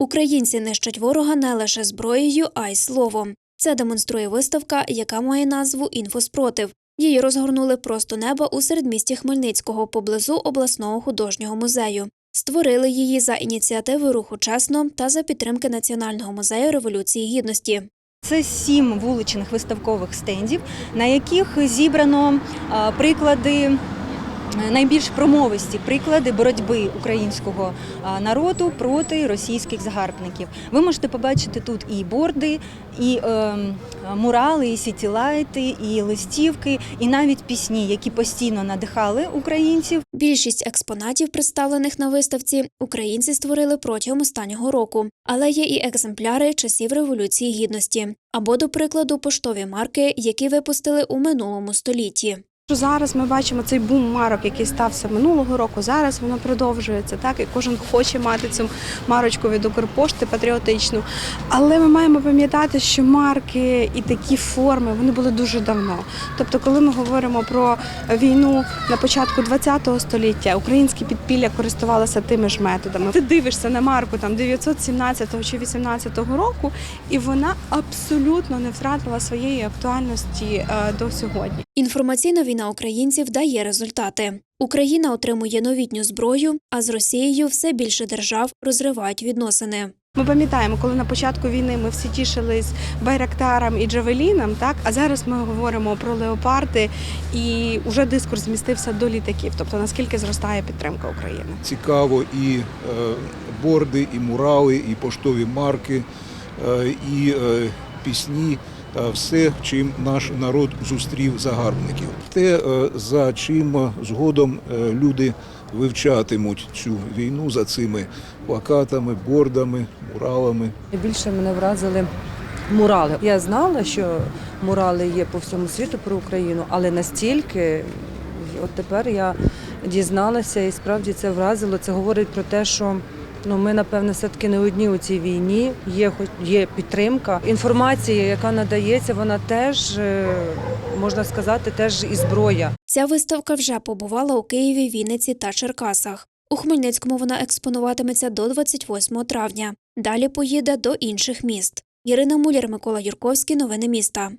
Українці нищать ворога не лише зброєю, а й словом. Це демонструє виставка, яка має назву Інфоспротив. Її розгорнули просто неба у середмісті Хмельницького поблизу обласного художнього музею. Створили її за ініціативи руху чесно та за підтримки Національного музею революції гідності. Це сім вуличних виставкових стендів, на яких зібрано приклади. Е, Найбільш промовисті приклади боротьби українського народу проти російських загарбників. Ви можете побачити тут і борди, і е, мурали, і сітілайти, і листівки, і навіть пісні, які постійно надихали українців. Більшість експонатів, представлених на виставці, українці створили протягом останнього року, але є і екземпляри часів революції гідності або, до прикладу, поштові марки, які випустили у минулому столітті. Зараз ми бачимо цей бум марок, який стався минулого року. Зараз воно продовжується, так і кожен хоче мати цю марочку від Укрпошти патріотичну. Але ми маємо пам'ятати, що марки і такі форми вони були дуже давно. Тобто, коли ми говоримо про війну на початку ХХ століття, українські підпілля користувалися тими ж методами. Ти дивишся на марку там 917 чи 18 року, і вона абсолютно не втратила своєї актуальності е, до сьогодні. Інформаційна війна українців дає результати. Україна отримує новітню зброю, а з Росією все більше держав розривають відносини. Ми пам'ятаємо, коли на початку війни ми всі тішились байрактарам і джавелінам, так а зараз ми говоримо про леопарди, і вже дискурс змістився до літаків. Тобто наскільки зростає підтримка України. цікаво і е, борди, і мурали, і поштові марки, е, і е, пісні та все, чим наш народ зустрів загарбників. Те, е, за чим згодом е, люди вивчатимуть цю війну за цими плакатами, бордами, муралами. Найбільше мене вразили мурали. Я знала, що мурали є по всьому світу про Україну, але настільки, от тепер я дізналася і справді це вразило. Це говорить про те, що. Ну, ми, напевне, все-таки не одні у цій війні. Є хоч є підтримка. Інформація, яка надається, вона теж е, можна сказати, теж і зброя. Ця виставка вже побувала у Києві, Вінниці та Черкасах. У Хмельницькому вона експонуватиметься до 28 травня. Далі поїде до інших міст. Ірина Муляр, Микола Юрковський. Новини міста.